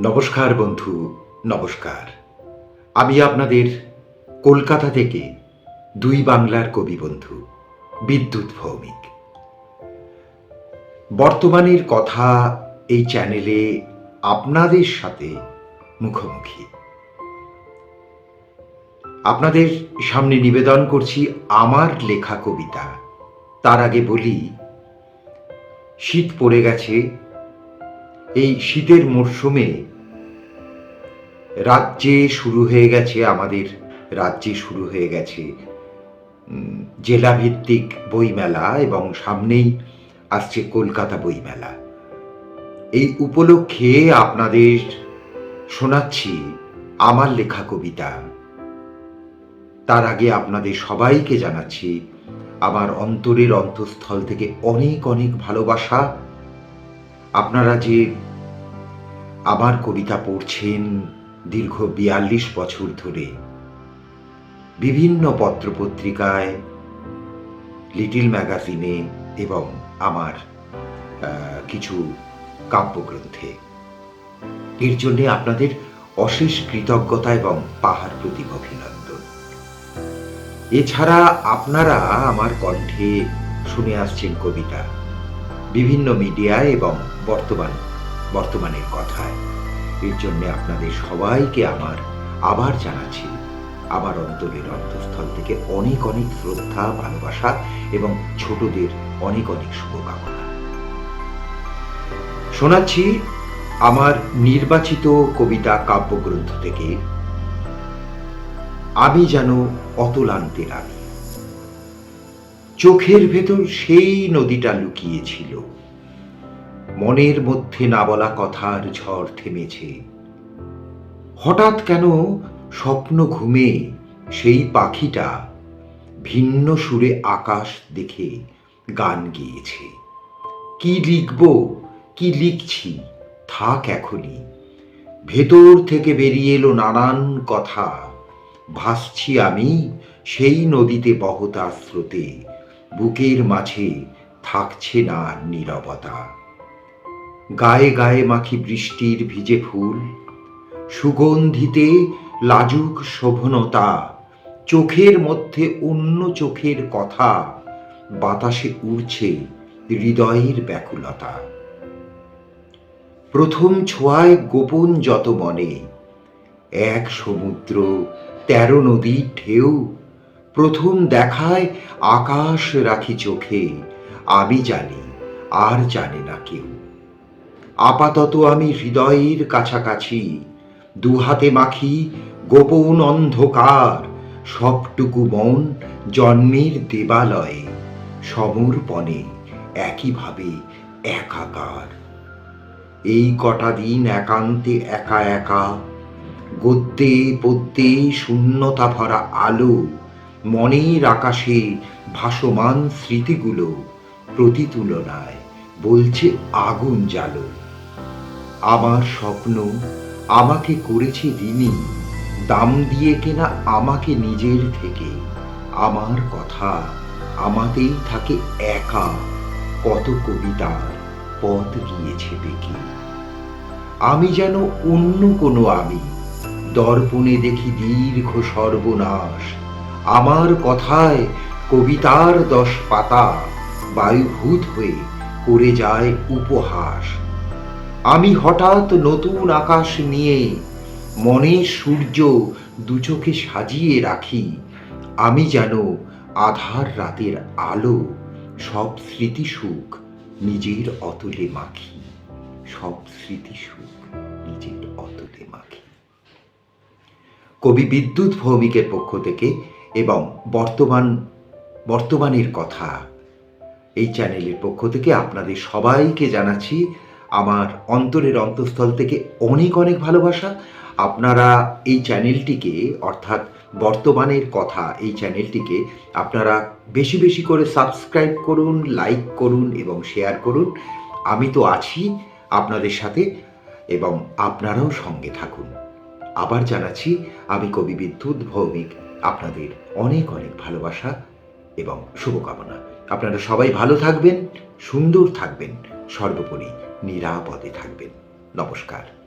নমস্কার বন্ধু, নমস্কার। আমি আপনাদের কলকাতা থেকে দুই বাংলার কবি বন্ধু, বিদ্যুৎ ভৌমিক। বর্তমানের কথা এই চ্যানেলে আপনাদের সাথে মুখোমুখি। আপনাদের সামনে নিবেদন করছি আমার লেখা কবিতা। তার আগে বলি, শীত পড়ে গেছে এই শীতের মরশুমে রাজ্যে শুরু হয়ে গেছে, আমাদের রাজ্যে শুরু হয়ে গেছে জেলাভিত্তিক বইমেলা এবং সামনেই আসছে কলকাতা বইমেলা। এই উপলক্ষে আপনাদের শোনাচ্ছি আমার লেখা কবিতা। তার আগে আপনাদের সবাইকে জানাচ্ছি, আমার অন্তরের অন্তঃস্থল থেকে অনেক অনেক ভালোবাসা আপনারা যে আমার কবিতা পড়ছেন দীর্ঘ বিয়াল্লিশ বছর ধরে, বিভিন্ন পত্রপত্রিকায়, লিটিল ম্যাগাজিনে এবং আমার কিছু কাব্যগ্রন্থে। এর জন্য আপনাদের অশেষ কৃতজ্ঞতা এবং পাহাড় প্রতি অভিনন্দন। এছাড়া আপনারা আমার কণ্ঠে শুনে আসছেন কবিতা, বিভিন্ন মিডিয়ায় এবং বর্তমান বর্তমানের কথায়। এর জন্য আপনাদের সবাইকে আমার আবার জানাচ্ছি আমার অন্তরের অন্তঃস্থল থেকে অনেক অনেক শ্রদ্ধা, ভালোবাসা এবং ছোটদের অনেক অনেক শুভকামনা। শোনাচ্ছি আমার নির্বাচিত কবিতা কাব্যগ্রন্থ থেকে, আমি যেন অতলান্তের আমি চোখের ভেতর সেই নদীটা লুকিয়েছিল। মনের মধ্যে না বলা কথার ঝড় থেমেছে। হঠাৎ কেন স্বপ্ন ঘুমে সেই পাখিটা ভিন্ন সুরে আকাশ দেখে গান গেয়েছে। কি লিখব, কি লিখছি, থাক এখনই। ভেতর থেকে বেরিয়ে এলো নানান কথা। ভাসছি আমি সেই নদীতে বহতা স্রোতে, বুকের মাঝে থাকছে না নীরবতা। গায়ে গায়ে মাখি বৃষ্টির ভিজে ফুল, সুগন্ধিতে লাজুক শোভনতা, চোখের মধ্যে অন্য চোখের কথা, বাতাসে উড়ছে হৃদয়ের ব্যাকুলতা। প্রথম ছোঁয়ায় গোপন যত মনে এক সমুদ্র, তেরো নদীর ঢেউ, প্রথম দেখায় আকাশ রাখি চোখে, আমি জানি আর জানে না কেউ। আপাতত আমি হৃদয়ের কাছাকাছি। দুহাতে মাখি গোপন অন্ধকার, সবটুকু মন জন্মের দেবালয়ে, সমর্পণে, একইভাবে একাকার। এই কটা দিন একান্তে একা একা, গদ্যে পদ্যে শূন্যতা ভরা আলো, মনের আকাশে ভাসমান স্মৃতিগুলো প্রতিতুলনায় বলছে আগুন জ্বালো। আমার স্বপ্ন, আমাকে করেছে ঋণী, দাম দিয়ে কেনা আমাকে নিজের থেকে। আমার কথা আমাতেই থাকে একা, কত কবিতার পথ গিয়েছে বেঁকে। আমি যেন অন্য কোনো আমি, দর্পণে দেখি দীর্ঘ সর্বনাশ। আমার কথায় কবিতার দশ পাতা, বায়ুভূত হয়ে করে যায় উপহাস। আমি হঠাৎ নতুন আকাশ নিয়ে মনে সূর্য দুচোখে সাজিয়ে রাখি। আমি যেন আধার রাতের আলো, সব স্মৃতি সুখ নিজের অতলে মাখি। সব স্মৃতি সুখ নিজের অতলে মাখি। কবি বিদ্যুৎ ভৌমিকের পক্ষ থেকে এবং বর্তমান, বর্তমানের কথা এই চ্যানেলের পক্ষ থেকে আপনাদের সবাইকে জানাচ্ছি আমার অন্তরের অন্তঃস্থল থেকে অনেক অনেক ভালোবাসা। আপনারা এই চ্যানেলটিকে, অর্থাৎ বর্তমানের কথা এই চ্যানেলটিকে, আপনারা বেশি বেশি করে সাবস্ক্রাইব করুন, লাইক করুন এবং শেয়ার করুন। আমি তো আছি আপনাদের সাথে এবং আপনারাও সঙ্গে থাকুন। আবার জানাচ্ছি, আমি কবি বিদ্যুৎ, ভৌমিক, আপনাদের অনেক অনেক ভালোবাসা এবং শুভকামনা। আপনারা সবাই ভালো থাকবেন, সুন্দর থাকবেন, সর্বোপরি। নিরাপদে থাকবেন। নমস্কার।